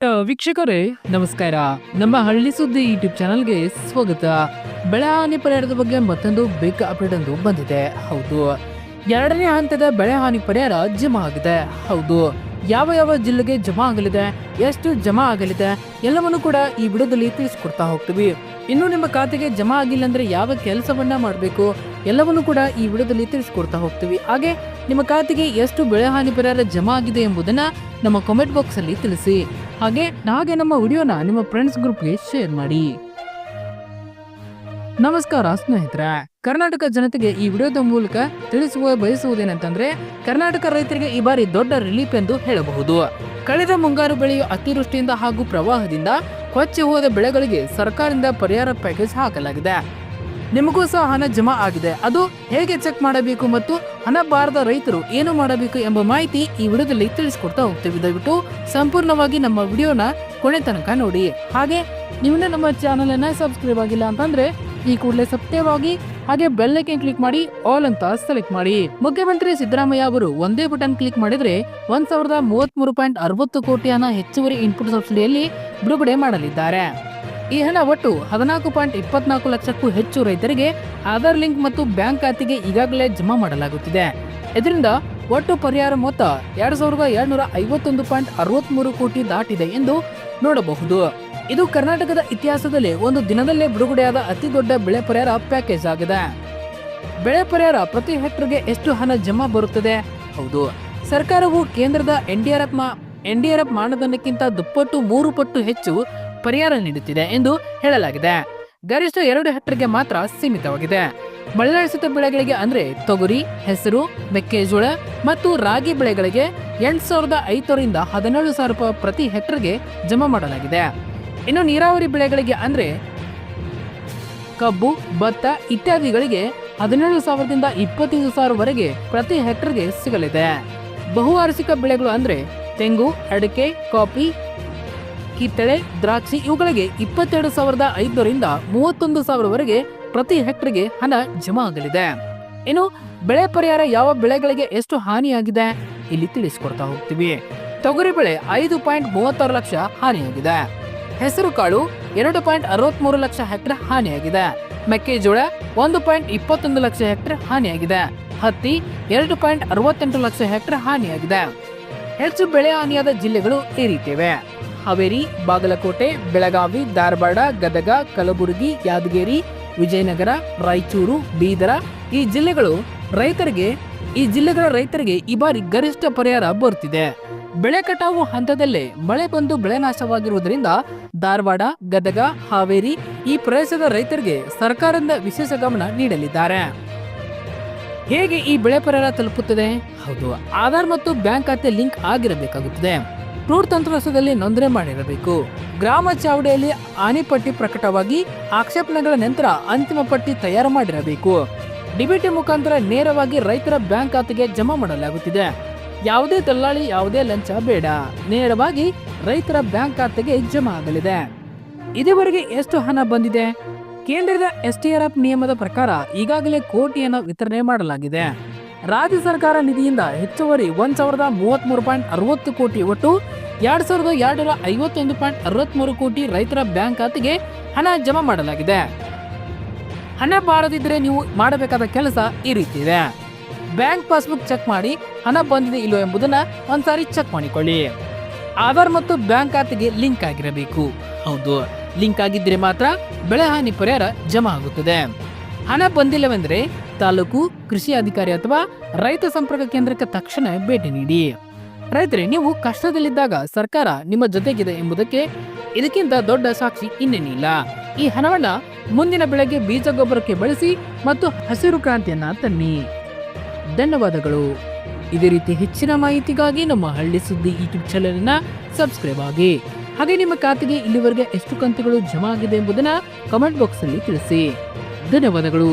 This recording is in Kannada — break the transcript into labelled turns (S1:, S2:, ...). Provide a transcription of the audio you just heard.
S1: ವೀಕ್ಷಕರೇ, ನಮಸ್ಕಾರ. ನಮ್ಮ ಹಳ್ಳಿ ಸುದ್ದಿ ಯೂಟ್ಯೂಬ್ ಚಾನಲ್ಗೆ ಸ್ವಾಗತ. ಬೆಳೆ ಹಾನಿ ಪರಿಹಾರದ ಬಗ್ಗೆ ಮತ್ತೊಂದು ಬಿಗ್ ಅಪ್ಡೇಟ್ ಒಂದು ಬಂದಿದೆ. ಹೌದು. ಎರಡನೇ ಹಂತದ ಬೆಳೆ ಹಾನಿ ಪರಿಹಾರ ಜಮಾ ಆಗಿದೆ. ಹೌದು. ಯಾವ ಯಾವ ಜಿಲ್ಲೆಗೆ ಜಮಾ ಆಗಲಿದೆ, ಎಷ್ಟು ಜಮಾ ಆಗಲಿದೆ, ಎಲ್ಲವನ್ನು ಕೂಡ ಈ ವಿಡಿಯೋದಲ್ಲಿ ತಿಳಿಸ್ಕೊಡ್ತಾ ಹೋಗ್ತೀವಿ. ಇನ್ನು ನಿಮ್ಮ ಖಾತೆಗೆ ಜಮಾ ಆಗಿಲ್ಲ ಅಂದ್ರೆ ಯಾವ ಕೆಲಸವನ್ನ ಮಾಡಬೇಕು? ಎಲ್ಲವನ್ನು ಕೂಡ ಈ ವಿಡಿಯೋದಲ್ಲಿ ತಿಳಿಸ್ಕೊಡ್ತಾ ಹೋಗ್ತೀವಿ. ಹಾಗೆ ನಿಮ್ಮ ಖಾತೆಗೆ ಎಷ್ಟು ಬೆಳೆ ಹಾನಿ ಪರಿಹಾರ ಜಮಾ ಆಗಿದೆ ಎಂಬುದನ್ನ ನಮ್ಮ ಕಾಮೆಂಟ್ ಬಾಕ್ಸ್ ಅಲ್ಲಿ ತಿಳಿಸಿ. ಹಾಗೆ ಹಾಗೆ ನಮ್ಮ ವಿಡಿಯೋನ ನಿಮ್ಮ ಫ್ರೆಂಡ್ಸ್ ಗ್ರೂಪ್ಗೆ ಶೇರ್ ಮಾಡಿ. ನಮಸ್ಕಾರ ಸ್ನೇಹಿತರೆ. ಕರ್ನಾಟಕ ಜನತೆಗೆ ಈ ವಿಡಿಯೋದ ಮೂಲಕ ತಿಳಿಸುವ, ಬಯಸುವುದೇನಂತಂದ್ರೆ, ಕರ್ನಾಟಕ ರೈತರಿಗೆ ಈ ಬಾರಿ ದೊಡ್ಡ ರಿಲೀಫ್ ಎಂದು ಹೇಳಬಹುದು. ಕಳೆದ ಮುಂಗಾರು ಬೆಳೆಯು ಅತಿವೃಷ್ಟಿಯಿಂದ ಹಾಗೂ ಪ್ರವಾಹದಿಂದ ಕೊಚ್ಚಿ ಹೋದ ಬೆಳೆಗಳಿಗೆ ಸರ್ಕಾರದಿಂದ ಪರಿಹಾರ ಪ್ಯಾಕೇಜ್ ಹಾಕಲಾಗಿದೆ. ನಿಮಗೂ ಸಹ ಹಣ ಜಮಾ ಆಗಿದೆ. ಅದು ಹೇಗೆ ಚೆಕ್ ಮಾಡಬೇಕು ಮತ್ತು ಹಣ ಬಾರದ ರೈತರು ಏನು ಮಾಡಬೇಕು ಎಂಬ ಮಾಹಿತಿ ಈ ವಿಡಿಯೋದಲ್ಲಿ ತಿಳಿಸಿಕೊಡ್ತಾ ಹೋಗ್ತೀವಿ. ದಯವಿಟ್ಟು ಸಂಪೂರ್ಣವಾಗಿ ನಮ್ಮ ವಿಡಿಯೋನ ಕೊನೆ ತನಕ ನೋಡಿ. ಹಾಗೆ ನೀವು ನಮ್ಮ ಚಾನಲ್ ಅನ್ನ ಸಬ್ಸ್ಕ್ರೈಬ್ ಆಗಿಲ್ಲ ಅಂತಂದ್ರೆ ಈ ಕೂಡಲೇ ಆಗಿ ಹಾಗೆ ಬೆಲ್ ಐಕನ್ ಕ್ಲಿಕ್ ಮಾಡಿ, ಆಲ್ ಅಂತ ಸೆಲೆಕ್ಟ್ ಮಾಡಿ. ಮುಖ್ಯಮಂತ್ರಿ ಸಿದ್ದರಾಮಯ್ಯ ಅವರು ಒಂದೇ ಬಟನ್ ಕ್ಲಿಕ್ ಮಾಡಿದ್ರೆ ಒಂದ್ ಸಾವಿರದ ಮೂವತ್ಮೂರು ಪಾಯಿಂಟ್ ಅರವತ್ತು ಕೋಟಿ ಹೆಚ್ಚುವರಿ ಇನ್ಪುಟ್ ಸಬ್ಸಿಡಿಯಲ್ಲಿ ಬಿಡುಗಡೆ ಮಾಡಲಿದ್ದಾರೆ. ಈ ಹಣ ಒಟ್ಟು ಹದಿನಾಲ್ಕು ಪಾಯಿಂಟ್ ಇಪ್ಪತ್ನಾಲ್ಕು ಲಕ್ಷಕ್ಕೂ ಹೆಚ್ಚು ರೈತರಿಗೆ ಆಧಾರ್ ಲಿಂಕ್ ಮತ್ತು ಬ್ಯಾಂಕ್ ಖಾತೆಗೆ ಈಗಾಗಲೇ ಜಮಾ ಮಾಡಲಾಗುತ್ತಿದೆ. ಇದರಿಂದ ಒಟ್ಟು ಪರಿಹಾರ ಮೊತ್ತ ಎರಡು ಸಾವಿರದ ಎರಡ್ನೂರ ಐವತ್ತೊಂದು ಪಾಯಿಂಟ್ ಅರವತ್ಮೂರು ಕೋಟಿ ದಾಟಿದೆ ಎಂದು ನೋಡಬಹುದು. ಇದು ಕರ್ನಾಟಕದ ಇತಿಹಾಸದಲ್ಲಿ ಒಂದು ದಿನದಲ್ಲೇ ಬಿಡುಗಡೆಯಾದ ಅತಿ ದೊಡ್ಡ ಬೆಳೆ ಪರಿಹಾರ ಪ್ಯಾಕೇಜ್ ಆಗಿದೆ. ಬೆಳೆ ಪರಿಹಾರ ಪ್ರತಿ ಹೆಕ್ಟರ್ಗೆ ಎಷ್ಟು ಹಣ ಜಮಾ ಬರುತ್ತದೆ? ಹೌದು. ಸರ್ಕಾರವು ಕೇಂದ್ರದ ಎನ್ಡಿಆರ್ಎಫ್ ಎನ್ಡಿಆರ್ಎಫ್ ಮಾನದಂಡಕ್ಕಿಂತ ದುಪ್ಪಟ್ಟು ಮೂರು ಪಟ್ಟು ಹೆಚ್ಚು ಪರಿಹಾರ ನೀಡುತ್ತಿದೆ ಎಂದು ಹೇಳಲಾಗಿದೆ. ಗರಿಷ್ಠ ಎರಡು ಹೆಕ್ಟರ್ಗೆ ಮಾತ್ರ ಸೀಮಿತವಾಗಿದೆ. ಮಳೆಯಾಶ್ರಿತ ಬೆಳೆಗಳಿಗೆ ಅಂದ್ರೆ ತೊಗರಿ, ಹೆಸರು, ಮೆಕ್ಕೆಜೋಳ ಮತ್ತು ರಾಗಿ ಬೆಳೆಗಳಿಗೆ ಎಂಟು ಸಾವಿರದ ಐದರಿಂದ ಹದಿನೇಳು ಸಾವಿರ ರೂಪಾಯಿ ಪ್ರತಿ ಹೆಕ್ಟರ್ಗೆ ಜಮಾ ಮಾಡಲಾಗಿದೆ. ಇನ್ನು ನೀರಾವರಿ ಬೆಳೆಗಳಿಗೆ ಅಂದ್ರೆ ಕಬ್ಬು, ಭತ್ತ ಇತ್ಯಾದಿಗಳಿಗೆ ಹದಿನೇಳು ಸಾವಿರದಿಂದ ಇಪ್ಪತ್ತೈದು ಸಾವಿರವರೆಗೆ ಪ್ರತಿ ಹೆಕ್ಟರ್ಗೆ ಸಿಗಲಿದೆ. ಬಹುವಾರ್ಷಿಕ ಬೆಳೆಗಳು ಅಂದ್ರೆ ತೆಂಗು, ಅಡಿಕೆ, ಕಾಫಿ ಕಿತ್ತಳೆ ದ್ರಾಕ್ಷಿ ಇವುಗಳಿಗೆ ಇಪ್ಪತ್ತೆರಡು ಸಾವಿರದ ಐದರಿಂದ ಮೂವತ್ತೊಂದು ಸಾವಿರವರೆಗೆ ಪ್ರತಿ ಹೆಕ್ಟರ್ಗೆ ಹಣ ಜಮಾ ಆಗಲಿದೆ. ಇನ್ನು ಬೆಳೆ ಪರಿಹಾರ ಯಾವ ಬೆಳೆಗಳಿಗೆ ಎಷ್ಟು ಹಾನಿಯಾಗಿದೆ ಇಲ್ಲಿ ತಿಳಿಸಿಕೊಡ್ತಾ ಹೋಗ್ತೀವಿ. ತೊಗರಿ ಬೆಳೆ ಐದು ಪಾಯಿಂಟ್ ಮೂವತ್ತಾರು ಲಕ್ಷ ಹಾನಿಯಾಗಿದೆ. ಹೆಸರು ಕಾಳು ಎರಡು ಪಾಯಿಂಟ್ ಅರವತ್ಮೂರು ಲಕ್ಷ ಹೆಕ್ಟರ್ ಹಾನಿಯಾಗಿದೆ. ಮೆಕ್ಕೆಜೋಳ ಒಂದು ಪಾಯಿಂಟ್ ಇಪ್ಪತ್ತೊಂದು ಲಕ್ಷ ಹೆಕ್ಟರ್ ಹಾನಿಯಾಗಿದೆ. ಹತ್ತಿ ಎರಡು ಪಾಯಿಂಟ್ ಅರವತ್ತೆಂಟು ಲಕ್ಷ ಹೆಕ್ಟರ್ ಹಾನಿಯಾಗಿದೆ. ಹೆಚ್ಚು ಬೆಳೆ ಹಾನಿಯಾದ ಜಿಲ್ಲೆಗಳು ಈ ರೀತಿವೆ ಹಾವೇರಿ, ಬಾಗಲಕೋಟೆ, ಬೆಳಗಾವಿ, ಧಾರವಾಡ, ಗದಗ, ಕಲಬುರಗಿ, ಯಾದಗಿರಿ, ವಿಜಯನಗರ, ರಾಯಚೂರು, ಬೀದರ ಈ ಜಿಲ್ಲೆಗಳು ರೈತರಿಗೆ ಈ ಜಿಲ್ಲೆಗಳ ರೈತರಿಗೆ ಈ ಬಾರಿ ಗರಿಷ್ಠ ಪರಿಹಾರ ಬರುತ್ತಿದೆ. ಬೆಳೆ ಕಟಾವು ಹಂತದಲ್ಲೇ ಮಳೆ ಬಂದು ಬೆಳೆ ನಾಶವಾಗಿರುವುದರಿಂದ ಧಾರವಾಡ, ಗದಗ, ಹಾವೇರಿ ಈ ಪ್ರದೇಶದ ರೈತರಿಗೆ ಸರ್ಕಾರದಿಂದ ವಿಶೇಷ ಗಮನ ನೀಡಲಿದ್ದಾರೆ. ಹೇಗೆ ಈ ಬೆಳೆ ಪರಿಹಾರ ತಲುಪುತ್ತದೆ? ಹೌದು, ಆಧಾರ್ ಮತ್ತು ಬ್ಯಾಂಕ್ ಖಾತೆ ಲಿಂಕ್ ಆಗಿರಬೇಕಾಗುತ್ತದೆ. ಫ್ರೂಟ್ ತಂತ್ರಾಂಶದಲ್ಲಿ ನೋಂದಣಿ ಮಾಡಿರಬೇಕು. ಗ್ರಾಮ ಚಾವಡಿಯಲ್ಲಿ ಆನೆ ಪಟ್ಟಿ ಪ್ರಕಟವಾಗಿ ಆಕ್ಷೇಪಣೆಗಳ ನಂತರ ಅಂತಿಮ ಪಟ್ಟಿ ತಯಾರು ಮಾಡಿರಬೇಕು. ಡಿಬಿಟಿ ಮುಖಾಂತರ ನೇರವಾಗಿ ರೈತರ ಬ್ಯಾಂಕ್ ಖಾತೆಗೆ ಜಮಾ ಮಾಡಲಾಗುತ್ತಿದೆ. ಯಾವುದೇ ದಲ್ಲಾಳಿ, ಯಾವುದೇ ಲಂಚ ಬೇಡ. ನೇರವಾಗಿ ರೈತರ ಬ್ಯಾಂಕ್ ಖಾತೆಗೆ ಜಮಾ ಆಗಲಿದೆ. ಇದುವರೆಗೆ ಎಷ್ಟು ಹಣ ಬಂದಿದೆ? ಕೇಂದ್ರದ ಎಸ್ಟಿಆರ್ಎಫ್ ನಿಯಮದ ಪ್ರಕಾರ ಈಗಾಗಲೇ ಕೋಟಿಯನ್ನು ವಿತರಣೆ ಮಾಡಲಾಗಿದೆ. ರಾಜ್ಯ ಸರ್ಕಾರ ನಿಧಿಯಿಂದ ಹೆಚ್ಚುವರಿ ಒಂದ್ ಸಾವಿರದ ಮೂವತ್ಮೂರು ಪಾಯಿಂಟ್ ಅರವತ್ತು ಕೋಟಿ ಒಟ್ಟು ಎರಡ್ ಸಾವಿರದ ಎರಡರ ಐವತ್ತೊಂದು ಪಾಯಿಂಟ್ ಅರವತ್ಮೂರು ಕೋಟಿ ರೈತರ ಬ್ಯಾಂಕ್ ಖಾತೆಗೆ ಹಣ ಜಮಾ ಮಾಡಲಾಗಿದೆ. ಹಣ ಬಾರದಿದ್ರೆ ನೀವು ಮಾಡಬೇಕಾದ ಕೆಲಸ ಈ ರೀತಿ ಇದೆ. ಬ್ಯಾಂಕ್ ಪಾಸ್ಬುಕ್ ಚೆಕ್ ಮಾಡಿ ಹಣ ಬಂದಿದೆ ಇಲ್ಲೋ ಎಂಬುದನ್ನ ಒಂದ್ಸಾರಿ ಚೆಕ್ ಮಾಡಿಕೊಳ್ಳಿ. ಆಧಾರ್ ಮತ್ತು ಬ್ಯಾಂಕ್ ಖಾತೆಗೆ ಲಿಂಕ್ ಆಗಿರಬೇಕು. ಹೌದು, ಲಿಂಕ್ ಆಗಿದ್ದರೆ ಮಾತ್ರ ಬೆಳೆ ಹಾನಿ ಪರಿಹಾರ ಜಮಾ ಆಗುತ್ತದೆ. ಹಣ ಬಂದಿಲ್ಲವೆಂದರೆ ತಾಲೂಕು ಕೃಷಿ ಅಧಿಕಾರಿ ಅಥವಾ ರೈತ ಸಂಪರ್ಕ ಕೇಂದ್ರಕ್ಕೆ ತಕ್ಷಣ ಭೇಟಿ ನೀಡಿ. ರೈತರೇ, ನೀವು ಕಷ್ಟದಲ್ಲಿದ್ದಾಗ ಸರ್ಕಾರ ನಿಮ್ಮ ಜೊತೆಗಿದೆ ಎಂಬುದಕ್ಕೆ ಇದಕ್ಕಿಂತ ದೊಡ್ಡ ಸಾಕ್ಷಿ ಇನ್ನೇನಿಲ್ಲ. ಈ ಹಣವನ್ನ ಮುಂದಿನ ಬೆಳೆಗೆ ಬೀಜ ಗೊಬ್ಬರಕ್ಕೆ ಬಳಸಿ ಮತ್ತು ಹಸಿರು ಕ್ರಾಂತಿಯನ್ನ ತನ್ನಿ. ಧನ್ಯವಾದಗಳು. ಇದೇ ರೀತಿ ಹೆಚ್ಚಿನ ಮಾಹಿತಿಗಾಗಿ ನಮ್ಮ ಹಳ್ಳಿ ಸುದ್ದಿ ಯೂಟ್ಯೂಬ್ ಚಾನೆಲ್ ಅನ್ನ ಸಬ್ಸ್ಕ್ರೈಬ್ ಆಗಿ. ಹಾಗೆ ನಿಮ್ಮ ಖಾತೆಗೆ ಇಲ್ಲಿವರೆಗೆ ಎಷ್ಟು ಕಂತುಗಳು ಜಮಾ ಆಗಿದೆ ಎಂಬುದನ್ನ ಕಮೆಂಟ್ ಬಾಕ್ಸ್ ಅಲ್ಲಿ ತಿಳಿಸಿ. ಧನ್ಯವಾದಗಳು.